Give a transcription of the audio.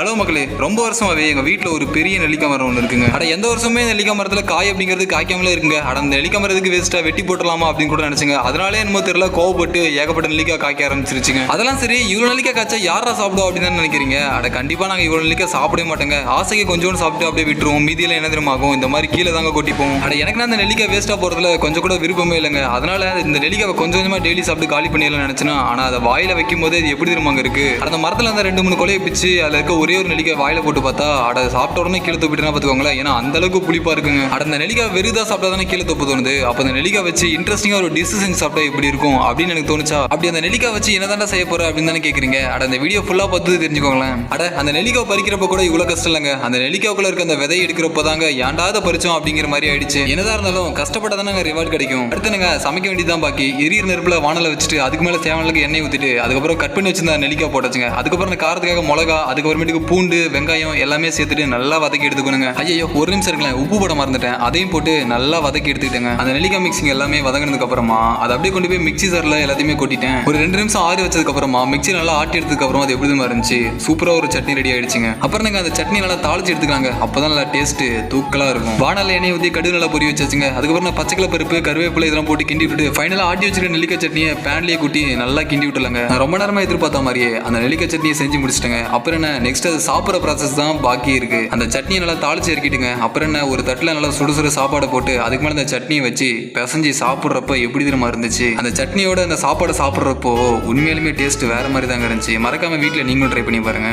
Hello மக்களே ரொம்ப வருஷமாவே எங்க வீட்டில் ஒரு பெரிய நெல்லிக்காய் மரம் ஒன்று இருக்குங்க. அட எந்த வருஷமே நெல்லிக்காய் மரத்துல காய் அப்படிங்கிறது காய்க்காமலே இருக்குங்க. அட அந்த நெல்லிக்காய் மரத்துக்கு வேஸ்ட்டா வெட்டி போட்டலாமா அப்படின்னு கூட நினைச்சுங்க. அதனாலே என்னமோ தெரியல கோவப்பட்டு ஏகப்பட்ட நெல்லிக்காய் காய்க்க ஆரம்பிச்சிருச்சுங்க. அதெல்லாம் சரி இவ்வளவு நெல்லிக்காய் காய்ச்சா யாரா சாப்பிடும் அப்படின்னு தான் நினைக்கிறீங்க? அட கண்டிப்பா நாங்க இவ்வளவு நெல்லிக்காய் சாப்பிடவே மாட்டோங்க. ஆசைக்கு கொஞ்சோண்டு சாப்பிட்டு அப்படியே விட்டுருவோம். மீதியில என்ன தெரியுமா ஆகும்? இந்த மாதிரி கீழே தாங்க கொட்டிப்போம். அட எனக்கு அந்த நெல்லிக்காய் வேஸ்ட்டாக போறதுல கொஞ்சம் கூட விருப்பமே இல்லைங்க. அதனால இந்த நெல்லிக்காய் கொஞ்சம் கொஞ்சமா டெய்லி சாப்பிட்டு காலி பண்ணிடலாம் நினச்சினா ஆனா அதை வாயில வைக்கும் போது இது எப்படி தெரியுமாங்க இருக்கு? அந்த மரத்துல அந்த ரெண்டு மூணு கொலையை பிச்சு அதுல இருக்க ஒரு ஒரு நெல்லிக்காய் வாயில போட்டு பார்த்தா அட சாப்பிட்ட உடனே கீழே துப்பிட்டுனா பாத்துக்கோங்களேன் ஏன்னா அந்த அளவுக்கு புளிப்பா இருக்குங்க. அட அந்த நெல்லிக்காய் வெறுதா சாப்பிட்டா தானே கீழே துப்பு தோணுது. அப்ப அந்த நெல்லிக்காய் வச்சு இன்ட்ரெஸ்டிங்கா ஒரு டிஷ் செஞ்சு சாப்பிட்டா எப்படி இருக்கும் அப்படின்னு எனக்கு தோணுச்சா? அப்படி அந்த நெல்லிக்காய் வச்சு என்னதான் செய்ய போற அப்படின்னு தானே கேக்குறீங்க? அட அந்த வீடியோ ஃபுல்லா பார்த்து தெரிஞ்சுக்கோங்களேன். அட அந்த நெல்லிக்காய் பறிக்கிறப்ப கூட இவ்வளவு கஷ்டம் இல்லைங்க. அந்த நெல்லிக்காய்க்குள்ள இருக்க அந்த விதை எடுக்கிறப்ப தாங்க ஏன்டாத பறிச்சோம் அப்படிங்கிற மாதிரி ஆயிடுச்சு. என்னதான் இருந்தாலும் கஷ்டப்பட்டா தானே ரிவார்டு கிடைக்கும். அடுத்து சமைக்க வேண்டியதுதான் பாக்கி. எரியற நெருப்புல வானல வச்சுட்டு அதுக்கு மேல தேவையான எண்ணெய் ஊத்திட்டு அதுக்கப்புறம் கட் பண்ணி வச்சிருந்த நெல்லிக்காய் போட்டாச்சுங்க. அதுக்கப்புறம் காரத்துக்காக மிளகா அதுக்கப்புறமேட்டுக்கு பூண்டு வெங்காயம் எல்லாமே சேர்த்துட்டு நல்லா வதக்கி எடுத்துக்கணுங்க. ஐயோ ஒரு நிமிஷம் இருக்கலாம் உப்பு போட மறந்துட்டேன். அதையும் போட்டு நல்லா வதக்கி எடுத்துக்கிட்டேங்க. அந்த நெல்லிக்காய் மிக்சிங் எல்லாமே வதங்கினதுக்கு அப்புறமா அதை அப்படியே கொண்டு போய் மிக்சி சரில் எல்லாத்தையுமே கொட்டிட்டேன். ஒரு ரெண்டு நிமிஷம் ஆறி வச்சதுக்கு அப்புறமா மிக்சி நல்லா ஆட்டி எடுத்ததுக்கு அப்புறமா அது எப்படி இருந்துச்சு? சூப்பரா ஒரு சட்னி ரெடி ஆயிடுச்சுங்க. அப்புறம் நாங்க அந்த சட்னி நல்லா தாளிச்சு எடுத்துக்காங்க அப்பதான் நல்லா டேஸ்ட் தூக்கலா இருக்கும். வானல எண்ணெய் ஊற்றி கடுகு நல்லா பொரி வச்சாச்சுங்க. அதுக்கப்புறம் நான் பச்சைக்கலை பருப்பு கருவேப்பிலை இதெல்லாம் போட்டு கிண்டி விட்டுட்டு ஃபைனலா ஆட்டி வச்சிருக்க நெல்லிக்காய் சட்னியை பேன்லயே கூட்டி நல்லா கிண்டி விட்டுலங்க நான் ரொம்ப நேரமா எதிர்பார்த்த மாதிரியே அந்த நெல்லிக்காய் சட்னியை செஞ்சு முடிச்சிட்டேங்க. அப்புறம் என்ன நெக்ஸ்ட் அது சாப்பிட்ற ப்ராசஸ் தான் பாக்கி இருக்கு. அந்த சட்னியை நல்லா தாளிச்சு இறக்கிட்டுங்க. அப்புறம் என்ன ஒரு தட்டில் நல்லா சுடு சுடு சாப்பாடை போட்டு அதுக்கு மேலே அந்த சட்னியை வச்சு பிசைஞ்சு சாப்பிட்றப்ப எப்படி தெரியுமா இருந்துச்சு? அந்த சட்னியோட அந்த சாப்பாடை சாப்பிட்றப்போ உண்மையிலுமே டேஸ்ட் வேற மாதிரி தாங்க இருந்துச்சு. மறக்காம வீட்டில் நீங்களும் ட்ரை பண்ணி பாருங்க.